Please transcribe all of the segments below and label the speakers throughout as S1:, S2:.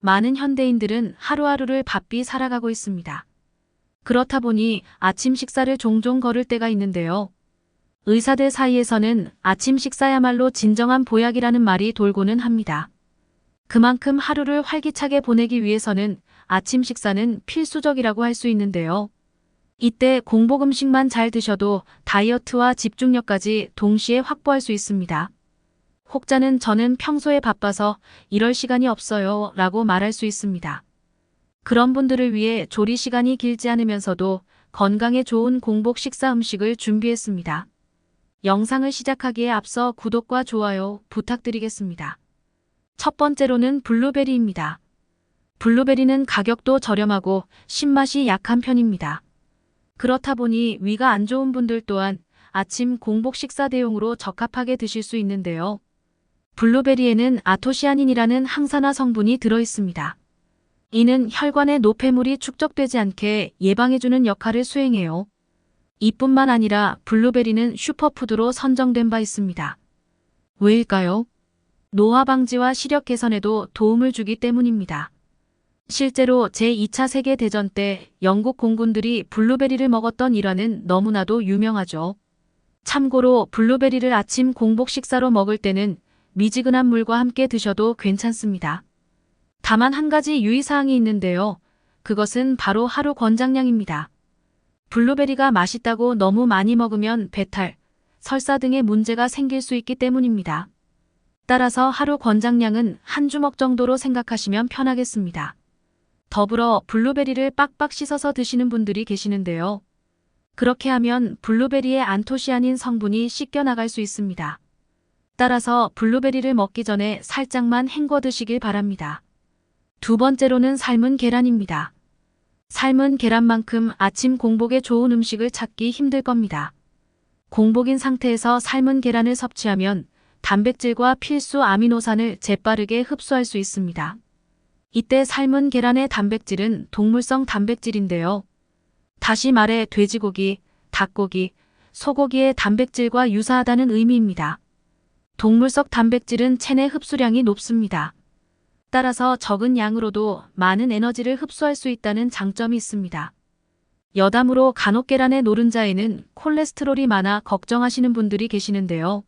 S1: 많은 현대인들은 하루하루를 바삐 살아가고 있습니다. 그렇다 보니 아침 식사를 종종 거를 때가 있는데요. 의사들 사이에서는 아침 식사야말로 진정한 보약이라는 말이 돌고는 합니다. 그만큼 하루를 활기차게 보내기 위해서는 아침 식사는 필수적이라고 할 수 있는데요. 이때 공복 음식만 잘 드셔도 다이어트와 집중력까지 동시에 확보할 수 있습니다. 혹자는 저는 평소에 바빠서 이럴 시간이 없어요 라고 말할 수 있습니다. 그런 분들을 위해 조리 시간이 길지 않으면서도 건강에 좋은 공복 식사 음식을 준비했습니다. 영상을 시작하기에 앞서 구독과 좋아요 부탁드리겠습니다. 첫 번째로는 블루베리입니다. 블루베리는 가격도 저렴하고 신맛이 약한 편입니다. 그렇다 보니 위가 안 좋은 분들 또한 아침 공복 식사 대용으로 적합하게 드실 수 있는데요. 블루베리에는 아토시아닌이라는 항산화 성분이 들어 있습니다. 이는 혈관의 노폐물이 축적되지 않게 예방해주는 역할을 수행해요. 이뿐만 아니라 블루베리는 슈퍼푸드로 선정된 바 있습니다. 왜일까요? 노화 방지와 시력 개선에도 도움을 주기 때문입니다. 실제로 제2차 세계대전 때 영국 공군들이 블루베리를 먹었던 일화는 너무나도 유명하죠. 참고로 블루베리를 아침 공복 식사로 먹을 때는 미지근한 물과 함께 드셔도 괜찮습니다. 다만 한 가지 유의사항이 있는데요. 그것은 바로 하루 권장량입니다. 블루베리가 맛있다고 너무 많이 먹으면 배탈, 설사 등의 문제가 생길 수 있기 때문입니다. 따라서 하루 권장량은 한 주먹 정도로 생각하시면 편하겠습니다. 더불어 블루베리를 빡빡 씻어서 드시는 분들이 계시는데요. 그렇게 하면 블루베리의 안토시아닌 성분이 씻겨 나갈 수 있습니다. 따라서 블루베리를 먹기 전에 살짝만 헹궈 드시길 바랍니다. 두 번째로는 삶은 계란입니다. 삶은 계란만큼 아침 공복에 좋은 음식을 찾기 힘들 겁니다. 공복인 상태에서 삶은 계란을 섭취하면 단백질과 필수 아미노산을 재빠르게 흡수할 수 있습니다. 이때 삶은 계란의 단백질은 동물성 단백질인데요. 다시 말해 돼지고기, 닭고기, 소고기의 단백질과 유사하다는 의미입니다. 동물성 단백질은 체내 흡수량이 높습니다. 따라서 적은 양으로도 많은 에너지를 흡수할 수 있다는 장점이 있습니다. 여담으로 간혹 계란의 노른자에는 콜레스테롤이 많아 걱정하시는 분들이 계시는데요.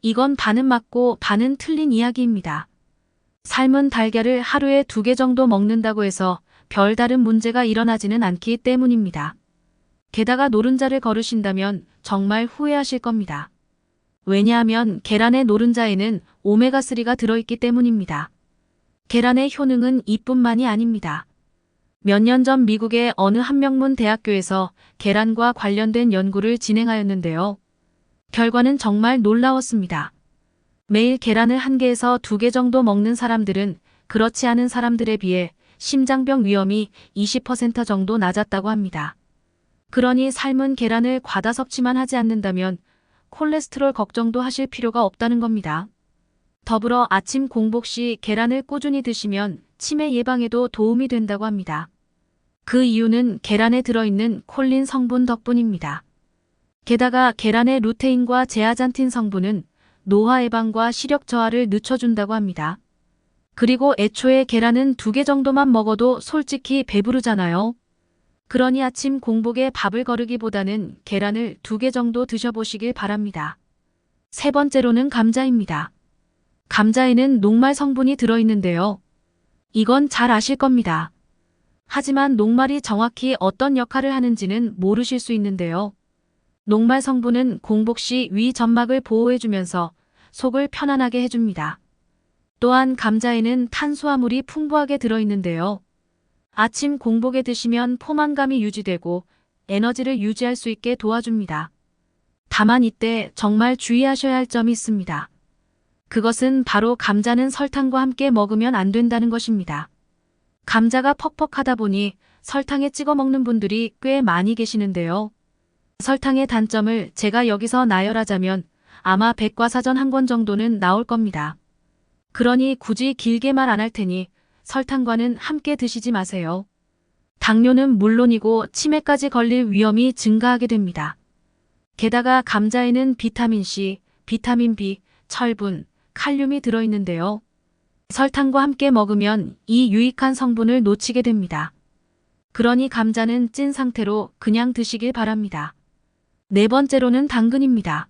S1: 이건 반은 맞고 반은 틀린 이야기입니다. 삶은 달걀을 하루에 두 개 정도 먹는다고 해서 별다른 문제가 일어나지는 않기 때문입니다. 게다가 노른자를 거르신다면 정말 후회하실 겁니다. 왜냐하면 계란의 노른자에는 오메가3가 들어있기 때문입니다. 계란의 효능은 이뿐만이 아닙니다. 몇 년 전 미국의 어느 한명문 대학교에서 계란과 관련된 연구를 진행하였는데요. 결과는 정말 놀라웠습니다. 매일 계란을 한 개에서 두 개 정도 먹는 사람들은 그렇지 않은 사람들에 비해 심장병 위험이 20% 정도 낮았다고 합니다. 그러니 삶은 계란을 과다 섭취만 하지 않는다면 콜레스테롤 걱정도 하실 필요가 없다는 겁니다. 더불어 아침 공복 시 계란을 꾸준히 드시면 치매 예방에도 도움이 된다고 합니다. 그 이유는 계란에 들어있는 콜린 성분 덕분입니다. 게다가 계란의 루테인과 제아잔틴 성분은 노화 예방과 시력 저하를 늦춰준다고 합니다. 그리고 애초에 계란은 두 개 정도만 먹어도 솔직히 배부르잖아요. 그러니 아침 공복에 밥을 거르기보다는 계란을 두 개 정도 드셔보시길 바랍니다. 세 번째로는 감자입니다. 감자에는 녹말 성분이 들어있는데요. 이건 잘 아실 겁니다. 하지만 녹말이 정확히 어떤 역할을 하는지는 모르실 수 있는데요. 녹말 성분은 공복 시 위 점막을 보호해주면서 속을 편안하게 해줍니다. 또한 감자에는 탄수화물이 풍부하게 들어있는데요. 아침 공복에 드시면 포만감이 유지되고 에너지를 유지할 수 있게 도와줍니다. 다만 이때 정말 주의하셔야 할 점이 있습니다. 그것은 바로 감자는 설탕과 함께 먹으면 안 된다는 것입니다. 감자가 퍽퍽하다 보니 설탕에 찍어 먹는 분들이 꽤 많이 계시는데요. 설탕의 단점을 제가 여기서 나열하자면 아마 백과사전 한 권 정도는 나올 겁니다. 그러니 굳이 길게 말 안 할 테니 설탕과는 함께 드시지 마세요. 당뇨는 물론이고 치매까지 걸릴 위험이 증가하게 됩니다. 게다가 감자에는 비타민 C, 비타민 B, 철분, 칼륨이 들어있는데요. 설탕과 함께 먹으면 이 유익한 성분을 놓치게 됩니다. 그러니 감자는 찐 상태로 그냥 드시길 바랍니다. 네 번째로는 당근입니다.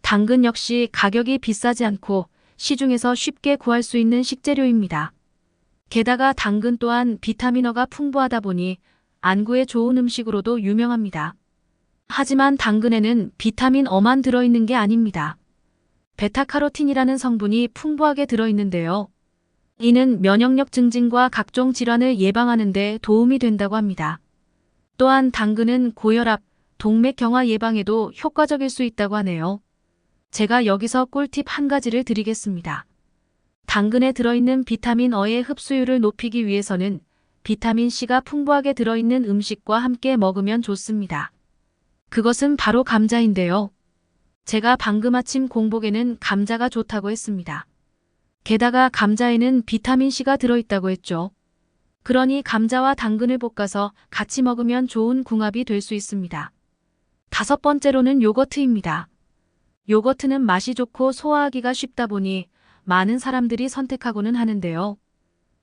S1: 당근 역시 가격이 비싸지 않고 시중에서 쉽게 구할 수 있는 식재료입니다. 게다가 당근 또한 비타민어가 풍부하다 보니 안구에 좋은 음식으로도 유명합니다. 하지만 당근에는 비타민 어만 들어있는 게 아닙니다. 베타카로틴이라는 성분이 풍부하게 들어있는데요. 이는 면역력 증진과 각종 질환을 예방하는 데 도움이 된다고 합니다. 또한 당근은 고혈압, 동맥경화 예방에도 효과적일 수 있다고 하네요. 제가 여기서 꿀팁 한 가지를 드리겠습니다. 당근에 들어있는 비타민 어의 흡수율을 높이기 위해서는 비타민 C가 풍부하게 들어있는 음식과 함께 먹으면 좋습니다. 그것은 바로 감자인데요. 제가 방금 아침 공복에는 감자가 좋다고 했습니다. 게다가 감자에는 비타민 C가 들어있다고 했죠. 그러니 감자와 당근을 볶아서 같이 먹으면 좋은 궁합이 될 수 있습니다. 다섯 번째로는 요거트입니다. 요거트는 맛이 좋고 소화하기가 쉽다 보니 많은 사람들이 선택하고는 하는데요.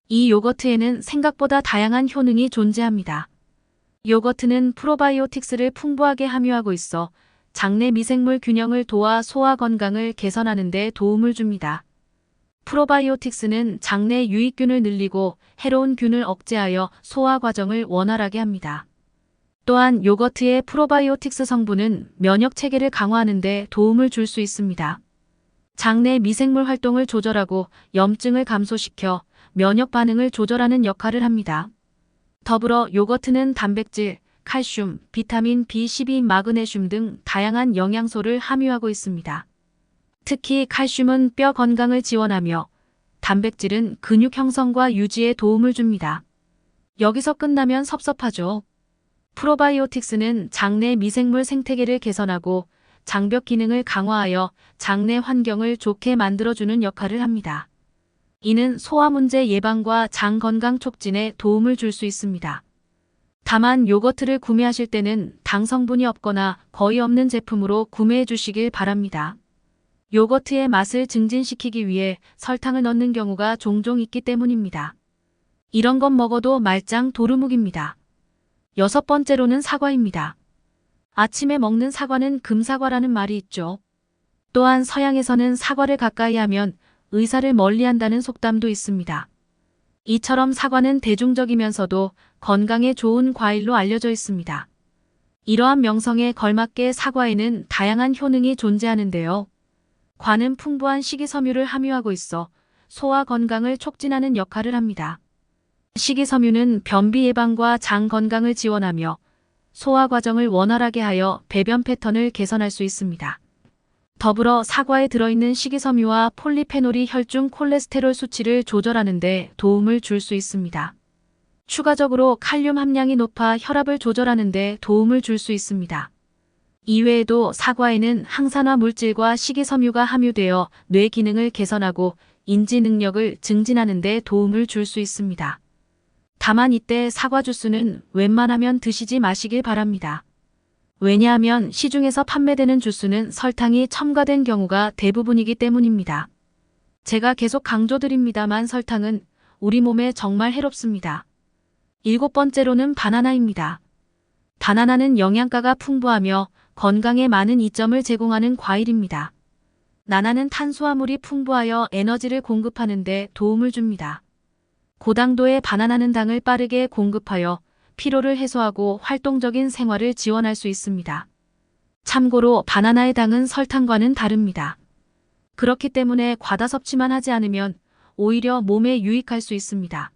S1: 이 요거트에는 생각보다 다양한 효능이 존재합니다. 요거트는 프로바이오틱스를 풍부하게 함유하고 있어 장내 미생물 균형을 도와 소화 건강을 개선하는 데 도움을 줍니다. 프로바이오틱스는 장내 유익균을 늘리고 해로운 균을 억제하여 소화 과정을 원활하게 합니다. 또한 요거트의 프로바이오틱스 성분은 면역 체계를 강화하는 데 도움을 줄 수 있습니다. 장내 미생물 활동을 조절하고 염증을 감소시켜 면역 반응을 조절하는 역할을 합니다. 더불어 요거트는 단백질, 칼슘, 비타민 B12, 마그네슘 등 다양한 영양소를 함유하고 있습니다. 특히 칼슘은 뼈 건강을 지원하며 단백질은 근육 형성과 유지에 도움을 줍니다. 여기서 끝나면 섭섭하죠. 프로바이오틱스는 장내 미생물 생태계를 개선하고 장벽 기능을 강화하여 장내 환경을 좋게 만들어주는 역할을 합니다. 이는 소화 문제 예방과 장 건강 촉진에 도움을 줄 수 있습니다. 다만 요거트를 구매하실 때는 당 성분이 없거나 거의 없는 제품으로 구매해 주시길 바랍니다. 요거트의 맛을 증진시키기 위해 설탕을 넣는 경우가 종종 있기 때문입니다. 이런 건 먹어도 말짱 도루묵입니다. 여섯 번째로는 사과입니다. 아침에 먹는 사과는 금사과라는 말이 있죠. 또한 서양에서는 사과를 가까이 하면 의사를 멀리한다는 속담도 있습니다. 이처럼 사과는 대중적이면서도 건강에 좋은 과일로 알려져 있습니다. 이러한 명성에 걸맞게 사과에는 다양한 효능이 존재하는데요. 관은 풍부한 식이섬유를 함유하고 있어 소화 건강을 촉진하는 역할을 합니다. 식이섬유는 변비 예방과 장 건강을 지원하며 소화 과정을 원활하게 하여 배변 패턴을 개선할 수 있습니다. 더불어 사과에 들어있는 식이섬유와 폴리페놀이 혈중 콜레스테롤 수치를 조절하는 데 도움을 줄 수 있습니다. 추가적으로 칼륨 함량이 높아 혈압을 조절하는 데 도움을 줄 수 있습니다. 이외에도 사과에는 항산화 물질과 식이섬유가 함유되어 뇌 기능을 개선하고 인지 능력을 증진하는 데 도움을 줄 수 있습니다. 다만 이때 사과 주스는 웬만하면 드시지 마시길 바랍니다. 왜냐하면 시중에서 판매되는 주스는 설탕이 첨가된 경우가 대부분이기 때문입니다. 제가 계속 강조드립니다만 설탕은 우리 몸에 정말 해롭습니다. 일곱 번째로는 바나나입니다. 바나나는 영양가가 풍부하며 건강에 많은 이점을 제공하는 과일입니다. 나나는 탄수화물이 풍부하여 에너지를 공급하는 데 도움을 줍니다. 고당도의 바나나는 당을 빠르게 공급하여 피로를 해소하고 활동적인 생활을 지원할 수 있습니다. 참고로 바나나의 당은 설탕과는 다릅니다. 그렇기 때문에 과다 섭취만 하지 않으면 오히려 몸에 유익할 수 있습니다.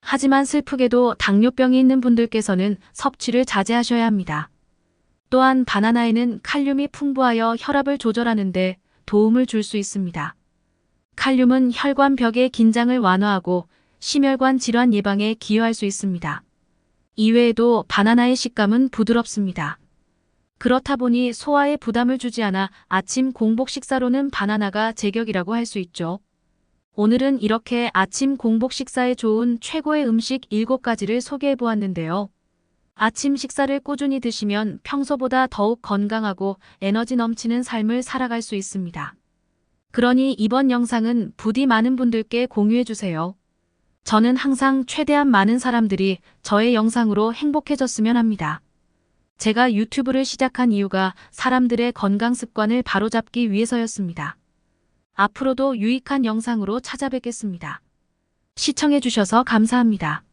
S1: 하지만 슬프게도 당뇨병이 있는 분들께서는 섭취를 자제하셔야 합니다. 또한 바나나에는 칼륨이 풍부하여 혈압을 조절하는데 도움을 줄 수 있습니다. 칼륨은 혈관 벽의 긴장을 완화하고 심혈관 질환 예방에 기여할 수 있습니다. 이외에도 바나나의 식감은 부드럽습니다. 그렇다 보니 소화에 부담을 주지 않아 아침 공복 식사로는 바나나가 제격이라고 할 수 있죠. 오늘은 이렇게 아침 공복 식사에 좋은 최고의 음식 7가지를 소개해 보았는데요. 아침 식사를 꾸준히 드시면 평소보다 더욱 건강하고 에너지 넘치는 삶을 살아갈 수 있습니다. 그러니 이번 영상은 부디 많은 분들께 공유해주세요. 저는 항상 최대한 많은 사람들이 저의 영상으로 행복해졌으면 합니다. 제가 유튜브를 시작한 이유가 사람들의 건강 습관을 바로잡기 위해서였습니다. 앞으로도 유익한 영상으로 찾아뵙겠습니다. 시청해주셔서 감사합니다.